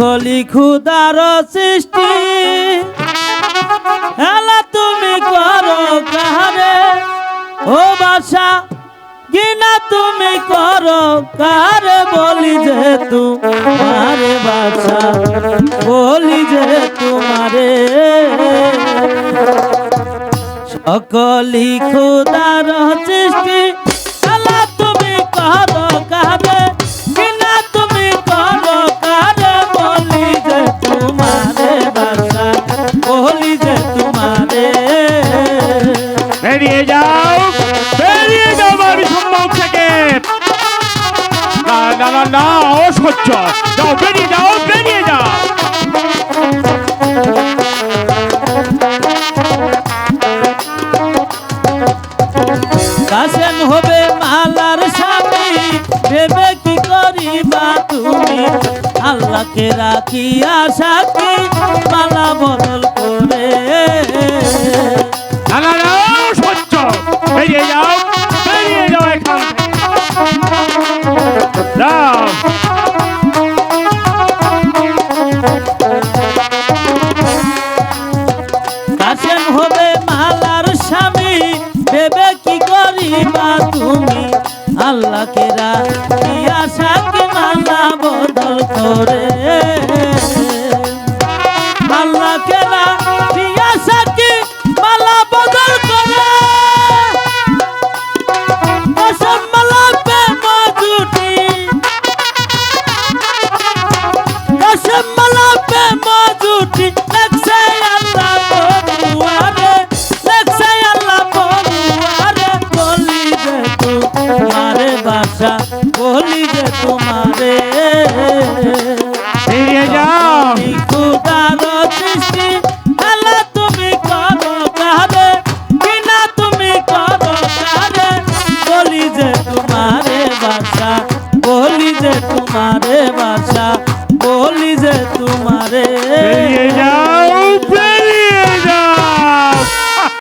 কলি খুদার সৃষ্টি। হেলা তুমি করো কাহারে? ও বাসা, গিনা তুমি করো কারে বলি যে তোমারে বাসা, বলি যে তোমারে। সকলি খুদার সৃষ্টি হেলা তুমি করো কারে বেরিয়ে যাও। বেরিয়ে যাও বাড়ি সম্ভব থেকে। না না না না, অসহ্য। যাও, বেরিয়ে যাও বেরিয়ে যাও। হবে মালার স্বামী ভেবে কি করিবা তুমি? আল্লাহকে রাখিয়া সাথী, মালা বদল থেকে কাশেম হবে মালার স্বামী ভেবে কি করিবা তুমি? আল্লাহকে রাখিয়া সাথী মালা বদল করে। তোমারে বাসা বলি যে তোমারে। বেরিয়ে যাও। খুদার সৃষ্টি আল্লাহ তুমি করো কারে বিনা তুমি করো কারে। বলি যে তোমারে বাসা বলি যে তোমারে বাসা বলি যে তোমারে